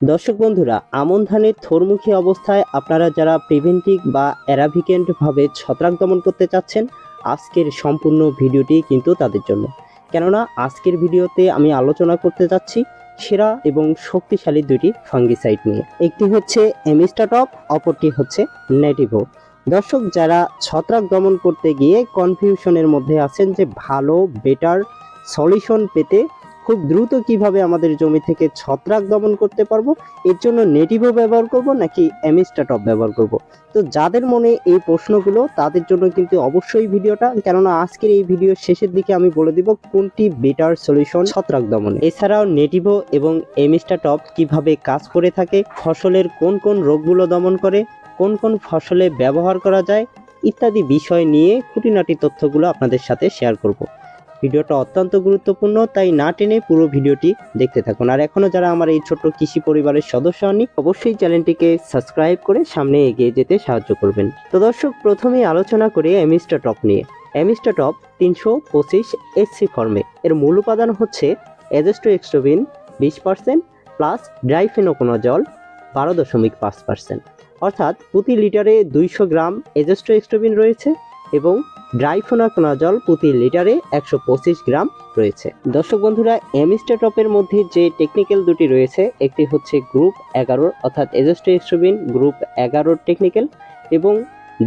দর্শক বন্ধুরা, আমন ধানের থরমুখী অবস্থায় আপনারা যারা প্রিভেন্টিভ বা অ্যারাভিকেন্টভাবে ছত্রাক দমন করতে চাচ্ছেন, আজকের সম্পূর্ণ ভিডিওটি কিন্তু তাদের জন্য। কেননা, আজকের ভিডিওতে আমি আলোচনা করতে যাচ্ছি সেরা এবং শক্তিশালী দুটি ফাঙ্গিসাইড নিয়ে। একটি হচ্ছে এমিস্টাটপ অপরটি হচ্ছে নেটিভো দর্শক, যারা ছত্রাক দমন করতে গিয়ে কনফিউশনের মধ্যে আছেন যে ভালো বেটার সলিউশন পেতে খুব দ্রুত কীভাবে আমাদের জমি থেকে ছত্রাক দমন করতে পারব? এর জন্য নেটিভও ব্যবহার করব নাকি অ্যামিস্টাটপ ব্যবহার করব? তো যাদের মনে এই প্রশ্নগুলো, তাদের জন্য কিন্তু অবশ্যই ভিডিওটা। কেননা আজকের এই ভিডিওর শেষের দিকে আমি বলে দিব কোনটি বেটার সলিউশন ছত্রাক দমনে। এছাড়াও নেটিভো এবং এমিস্টাটপ কীভাবে কাজ করে থাকে, ফসলের কোন কোন রোগগুলো দমন করে, কোন কোন ফসলে ব্যবহার করা যায়, ইত্যাদি বিষয় নিয়ে খুঁটিনাটি তথ্যগুলো আপনাদের সাথে শেয়ার করব। ভিডিওটা অত্যন্ত গুরুত্বপূর্ণ, তাই না টেনে পুরো ভিডিওটি দেখতে থাকুন। আর এখনও যারা আমার এই ছোট্ট কৃষি পরিবারের সদস্য হননি, অবশ্যই চ্যানেলটিকে সাবস্ক্রাইব করে সামনে এগিয়ে যেতে সাহায্য করবেন। তো দর্শক, প্রথমেই আলোচনা করি এমিস্টা টপ নিয়ে। এমিস্টা টপ তিনশো পঁচিশ এসসি ফর্মে এর মূল উপাদান হচ্ছে এজেস্টো এক্সট্রোবিন বিশ পার্সেন্ট প্লাস ড্রাইফেনোকোনাজল বারো দশমিক পাঁচ পার্সেন্ট অর্থাৎ প্রতি লিটারে দুইশো গ্রাম এজেস্টো এক্সট্রোবিন রয়েছে। এবং ড্রাইফোনাকোনাজল প্রতি লিটারে একশো পঁচিশ গ্রাম রয়েছে। দর্শক বন্ধুরা এমিস্টেটপের মধ্যে যে টেকনিক্যাল দুটি রয়েছে, একটি হচ্ছে গ্রুপ এগারোর অর্থাৎ এজেস্টো এক্সট্রোবিন গ্রুপ এগারোর টেকনিক্যাল এবং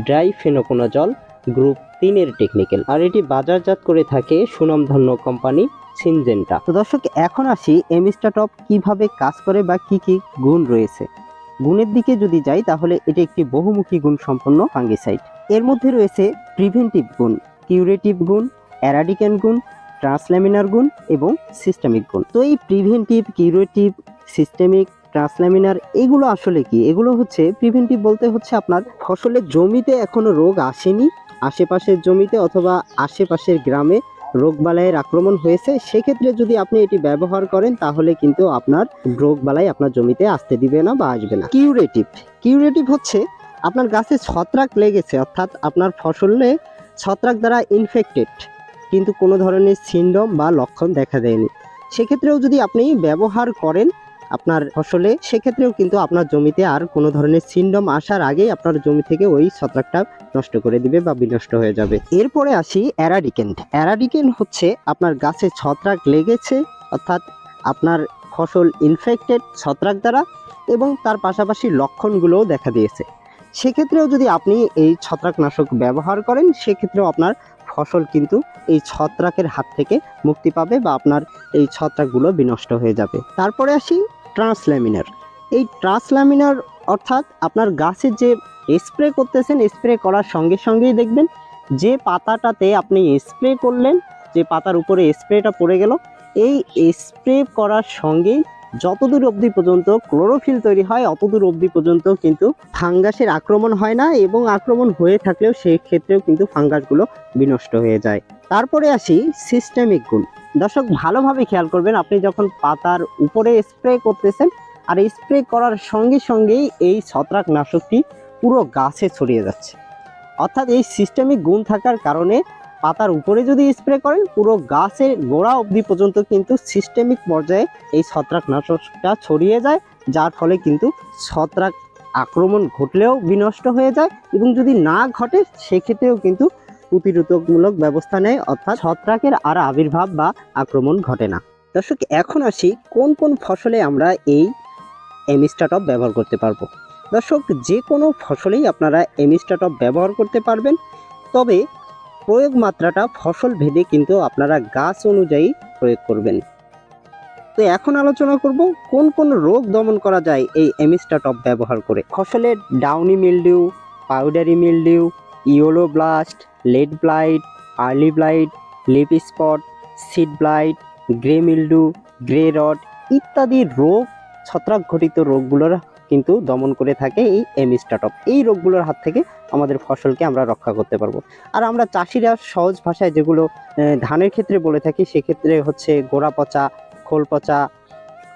ড্রাইফেনোকোনাজল গ্রুপ তিনের টেকনিক্যাল। আর এটি বাজারজাত করে থাকে সুনামধন্য কোম্পানি সিনজেন্টা। তো দর্শক, এখন আসি এমিস্টাটপ কীভাবে কাজ করে বা কি কি গুণ রয়েছে। গুণের দিকে যদি যাই, তাহলে এটি একটি বহুমুখী গুণ সম্পন্ন ফাঙ্গিসাইড। এর মধ্যে রয়েছে প্রিভেন্টিভ গুণ কিউরেটিভ গুণ অ্যারাডিক্যান গুণ ট্রান্সল্যামিনার গুণ এবং সিস্টেমিক গুণ। তো এই প্রিভেন্টিভ কিউরেটিভ সিস্টেমিক ট্রান্সল্যামিনার এগুলো আসলে কি? এগুলো হচ্ছে প্রিভেন্টিভ বলতে হচ্ছে আপনার ফসলের জমিতে এখনও রোগ আসেনি, আশেপাশের জমিতে অথবা আশেপাশের গ্রামে রোগবালাইয়ের আক্রমণ হয়েছে, সেক্ষেত্রে যদি আপনি এটি ব্যবহার করেন তাহলে কিন্তু আপনার রোগবালাই আপনার জমিতে আসতে দিবে না বা আসবে না। কিউরেটিভ কিউরেটিভ হচ্ছে আপনার গাছে ছত্রাক লেগেছে, অর্থাৎ আপনার ফসলে ছত্রাক দ্বারা ইনফেক্টেড কিন্তু কোনো ধরনের সিন্ডম বা লক্ষণ দেখা দেয়নি। সেক্ষেত্রেও যদি আপনি ব্যবহার করেন আপনার ফসলে, সেক্ষেত্রেও কিন্তু আপনার জমিতে আর কোনো ধরনের সিন্ডম আসার আগেই আপনার জমি থেকে ওই ছত্রাকটা নষ্ট করে দিবে বা বিনষ্ট হয়ে যাবে। এরপরে আসি অ্যারাডিকেন্ট অ্যারাডিকেন্ট হচ্ছে আপনার গাছে ছত্রাক লেগেছে, অর্থাৎ আপনার ফসল ইনফেক্টেড ছত্রাক দ্বারা, এবং তার পাশাপাশি লক্ষণগুলোও দেখা দিয়েছে। সেক্ষেত্রেও যদি আপনি এই ছত্রাকনাশক ব্যবহার করেন, সেক্ষেত্রেও আপনার ফসল কিন্তু এই ছত্রাকের হাত থেকে মুক্তি পাবে বা আপনার এই ছত্রাকগুলো বিনষ্ট হয়ে যাবে। তারপরে আসি ট্রান্সল্যামিনার এই ট্রান্সল্যামিনার অর্থাৎ আপনার গাছের যে স্প্রে করতেছেন, স্প্রে করার সঙ্গে সঙ্গেই দেখবেন যে পাতাটাতে আপনি স্প্রে করলেন, যে পাতার উপরে স্প্রেটা পড়ে গেল, এই স্প্রে করার সঙ্গেই যতদূর অবধি পর্যন্ত ক্লোরোফিল তৈরি হয়, অতদূর অবধি পর্যন্ত কিন্তু ফাঙ্গাসের আক্রমণ হয় না এবং আক্রমণ হয়ে থাকলেও সেই ক্ষেত্রেও কিন্তু ফাঙ্গাসগুলো বিনষ্ট হয়ে যায়। তারপরে আসি সিস্টেমিক গুণ। দর্শক, ভালোভাবে খেয়াল করবেন, আপনি যখন পাতার উপরে স্প্রে করতেছেন আর স্প্রে করার সঙ্গে সঙ্গেই এই ছত্রাকনাশকটি পুরো গাছে ছড়িয়ে যাচ্ছে। অর্থাৎ এই সিস্টেমিক গুণ থাকার কারণে পাতার উপরে যদি স্প্রে করেন, পুরো গাছের গোড়া অবধি পর্যন্ত কিন্তু সিস্টেমিক পর্যায়ে এই ছত্রাকনাশকটা ছড়িয়ে যায়, যার ফলে কিন্তু ছত্রাক আক্রমণ ঘটলেও বিনষ্ট হয়ে যায় এবং যদি না ঘটে, সেক্ষেত্রেও কিন্তু প্রতিরোধকমূলক ব্যবস্থা নেয়, অর্থাৎ ছত্রাকের আর আবির্ভাব বা আক্রমণ ঘটে না। দর্শক, এখন আসি কোন কোন ফসলে আমরা এই এমিস্টাটপ ব্যবহার করতে পারব। দর্শক, যে কোনো ফসলেই আপনারা এমিস্টাটপ ব্যবহার করতে পারবেন। তবে প্রয়োগ মাত্রাটা ফসল ভেদে কিন্তু আপনারা গাছ অনুযায়ী প্রয়োগ করবেন। তো এখন আলোচনা করব কোন কোন রোগ দমন করা যায় এই এমিস্টা টপ ব্যবহার করে। ফসলের downy mildew, powdery mildew, yellow blast, late blight, early blight, leaf spot, seed blight, grey mildew grey rot ইত্যাদি রোগ ছত্রাক ঘটিত রোগগুলোর কিন্তু দমন করে থাকে এই এমিস্টাটপ এই রোগগুলোর হাত থেকে আমাদের ফসলকে আমরা রক্ষা করতে পারব। আর আমরা চাষিরা সহজ ভাষায় যেগুলো ধানের ক্ষেত্রে বলে থাকি, সেক্ষেত্রে হচ্ছে গোড়া পচা, খোল পচা,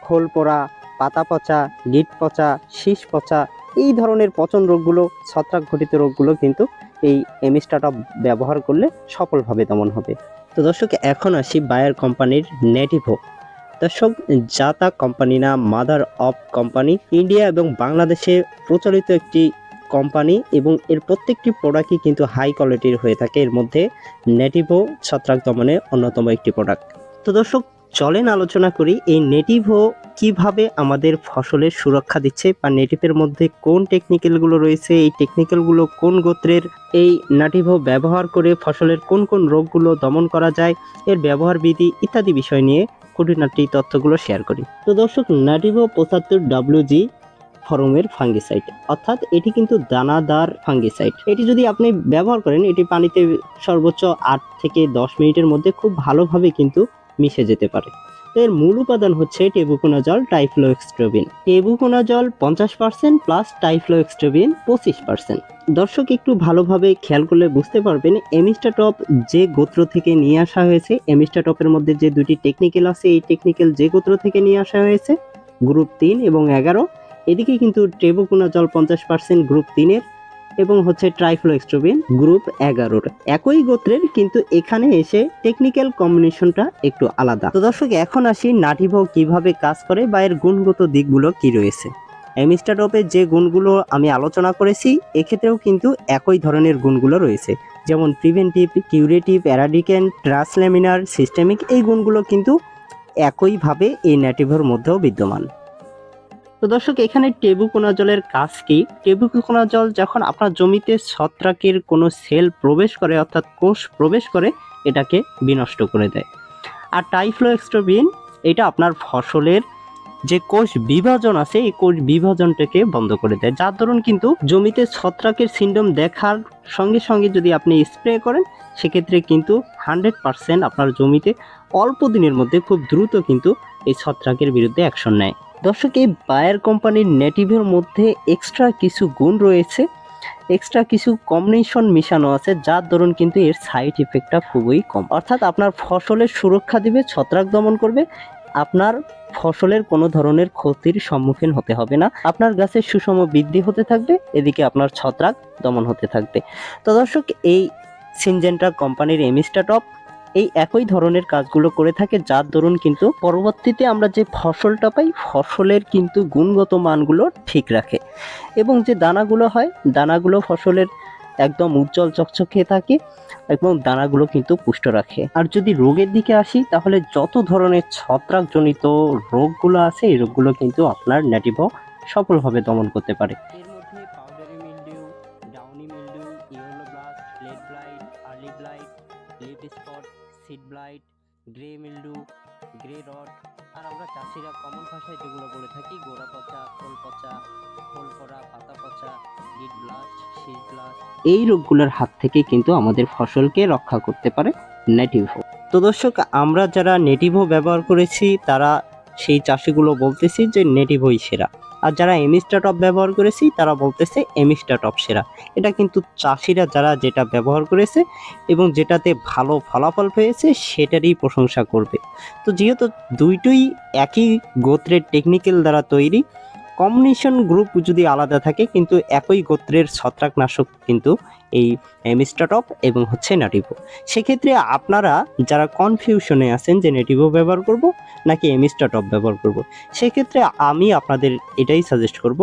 খোল পোড়া, পাতা পচা, গিট পচা, শীষ পচা, এই ধরনের পচন রোগগুলো, ছত্রাক ঘটিত রোগগুলো কিন্তু এই এমিস্টাটপ ব্যবহার করলে সফলভাবে দমন হবে। তো দর্শক, এখন আসি বায়ার কোম্পানির নেটিভো দর্শক জাতা কোম্পানি না মাদার অফ কোম্পানি ইন্ডিয়া এবং বাংলাদেশে প্রচলিত একটি কোম্পানি এবং এর প্রত্যেকটি প্রোডাক্টই কিন্তু হাই কোয়ালিটির হয়ে থাকে। এর মধ্যে নেটিভো ছত্রাক দমনে অন্যতম একটি প্রোডাক্ট তো দর্শক, চলেন আলোচনা করি এই নেটিভো কীভাবে আমাদের ফসলের সুরক্ষা দিচ্ছে বা নেটিভের মধ্যে কোন টেকনিক্যালগুলো রয়েছে, এই টেকনিক্যালগুলো কোন গোত্রের, এই নাটিভো ব্যবহার করে ফসলের কোন কোন রোগগুলো দমন করা যায়, এর ব্যবহার বিধি ইত্যাদি বিষয় নিয়ে খুঁটিনাটি তথ্যগুলো শেয়ার করি। তো দর্শক নাটিভো পঁচাত্তর ডাব্লিউজি ফরমের ফাঙ্গিসাইড অর্থাৎ এটি কিন্তু দানাদার ফাঙ্গিসাইড এটি যদি আপনি ব্যবহার করেন, এটি পানিতে সর্বোচ্চ আট থেকে দশ মিনিটের মধ্যে খুব ভালোভাবে কিন্তু মিশে যেতে পারে। এর মূল উপাদান হচ্ছে টেবুকোনাজল টাইফ্লোএক্সট্রোবিন টেবুকোনাজল পঞ্চাশ পার্সেন্ট প্লাস টাইফ্লোএক্সট্রোবিন পঁচিশ পার্সেন্ট দর্শক একটু ভালোভাবে খেয়াল করলে বুঝতে পারবেন এমিস্টাটপ যে গোত্র থেকে নিয়ে আসা হয়েছে এমিস্টাটপের মধ্যে যে দুটি টেকনিক্যাল আছে, এই টেকনিক্যাল যে গোত্র থেকে নিয়ে আসা হয়েছে গ্রুপ তিন এবং এগারো। এদিকে কিন্তু টেবুকোনাজল পঞ্চাশ পার্সেন্ট গ্রুপ তিনের এবং হচ্ছে ট্রাইফ্লোএক্সট্রোবিন গ্রুপ এগারোর। একই গোত্রের কিন্তু এখানে এসে টেকনিক্যাল কম্বিনেশনটা একটু আলাদা। তো দর্শক, এখন আসি নাটিভো কীভাবে কাজ করে বা এর গুণগত দিকগুলো কি রয়েছে? এমিস্টাটপের যে গুণগুলো আমি আলোচনা করেছি, এক্ষেত্রেও কিন্তু একই ধরনের গুণগুলো রয়েছে। যেমন preventive curative eradicant translaminar systemic এই গুণগুলো কিন্তু একইভাবে এই ন্যাটিভোর মধ্যেও বিদ্যমান। তো দর্শক, এখানে টেবুকোনাজলের কাজ কি? টেবুকোনাজল যখন আপনার জমিতে ছত্রাকের কোনো সেল প্রবেশ করে, অর্থাৎ কোষ প্রবেশ করে, এটাকে বিনষ্ট করে দেয়। আর টাইফ্লোএক্সট্রোবিন, এটা আপনার ফসলের যে কোষ বিভাজন আছে, এই কোষ বিভাজনটাকে বন্ধ করে দেয়। যার দরুন কিন্তু জমিতে ছত্রাকের সিন্ডম দেখার সঙ্গে সঙ্গে যদি আপনি স্প্রে করেন, সেক্ষেত্রে কিন্তু হান্ড্রেড পার্সেন্ট আপনার জমিতে অল্প দিনের মধ্যে খুব দ্রুত কিন্তু এই ছত্রাকের বিরুদ্ধে অ্যাকশন নেয়। দর্শক, এই বায়ার কোম্পানির নেটিভের মধ্যে এক্সট্রা কিছু গুণ রয়েছে। এক্সট্রা কিছু কম্বিনেশন মিশানো আছে, যার দরুন কিন্তু এর সাইড ইফেক্টটা খুবই কম। অর্থাৎ আপনার ফসলের সুরক্ষা দিবে, ছত্রাক দমন করবে, আপনার ফসলের কোনো ধরনের ক্ষতির সম্মুখীন হতে হবে না। আপনার গাছের সুষম বৃদ্ধি হতে থাকবে, এদিকে আপনার ছত্রাক দমন হতে থাকবে। তো দর্শক, এই সিনজেন্টা কোম্পানির এমিস্টাটপ এই একই ধরনের কাজগুলো করে থাকে, যার দরুন কিন্তু পরবর্তীতে আমরা যে ফসলটা পাই, ফসলের কিন্তু গুণগত মানগুলো ঠিক রাখে। এবং যে দানাগুলো হয়, দানাগুলো ফসলের একদম উজ্জ্বল চকচকে থাকে এবং দানাগুলো কিন্তু পুষ্ট রাখে। আর যদি রোগের দিকে আসি, তাহলে যত ধরনের ছত্রাকজনিত রোগগুলো আছে, এই রোগগুলো কিন্তু আপনার ন্যাটিভো সফলভাবে দমন করতে পারে। Blight early blight seed blight grey mildew grey rot আর আমরা চাষিরা কমন ভাষায় যেগুলো বলে থাকি, গোড়া পচা, খোল পচা, খোল পড়া পাতা পচা গিট ব্লাস্ট শীত ব্লাস্ট এই রোগগুলোর হাত থেকে কিন্তু আমাদের ফসলকে রক্ষা করতে পারে নেটিভো তো দর্শক, আমরা যারা নেটিভো ব্যবহার করেছি, তারা সেই চাষিগুলো বলতেছি যে নেটিভোই সেরা। আর যারা এমিস্টাটপ ব্যবহার করেছি, তারা বলতেছে এমিস্টাটপ সেরা। এটা কিন্তু চাষিরা যারা যেটা ব্যবহার করেছে এবং যেটাতে ভালো ফলাফল পেয়েছে, সেটারই প্রশংসা করবে। তো যেহেতু দুইটোই একই গোত্রের টেকনিক্যাল দ্বারা তৈরি কম্বিনেশন গ্রুপ যদি আলাদা থাকে, কিন্তু একই গোত্রের ছত্রাকনাশক কিন্তু এই মিস্টাটপ এবং হচ্ছে নাটিভো। সেক্ষেত্রে আপনারা যারা কনফিউশনে আছেন যে নেটিভো ব্যবহার করব নাকি এমিস্টাটপ ব্যবহার করব, সেক্ষেত্রে আমি আপনাদের এটাই সাজেস্ট করব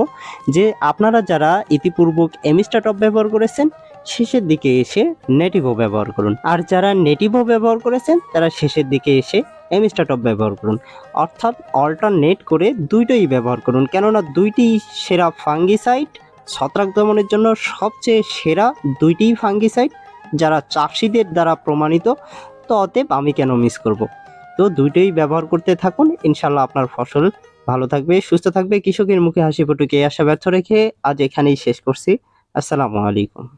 যে আপনারা যারা ইতিপূর্বক এমিস্টাটপ ব্যবহার করেছেন শেষের দিকে এসে নেটিভো ব্যবহার করুন। আর যারা নেটিভো ব্যবহার করেছেন, তারা শেষের দিকে এসে এমিস্টাটপ ব্যবহার করুন। অর্থাৎ অল্টারনেট করে দুইটাই ব্যবহার করুন। কেননা দুইটি সেরা ফাঙ্গিসাইড ছত্রাক দমনের জন্য সবচেয়ে সেরা দুইটি ফাঙ্গিসাইড যারা চাষিদের দ্বারা প্রমাণিত, তো অতএব আমি কেন মিস করব? তো দুইটাই ব্যবহার করতে থাকুন। ইনশাল্লাহ আপনার ফসল ভালো থাকবে, সুস্থ থাকবে। কৃষকের মুখে হাসি ফুটুকে আশা ব্যর্থ রেখে আজ এখানেই শেষ করছি। আসসালামু আলাইকুম।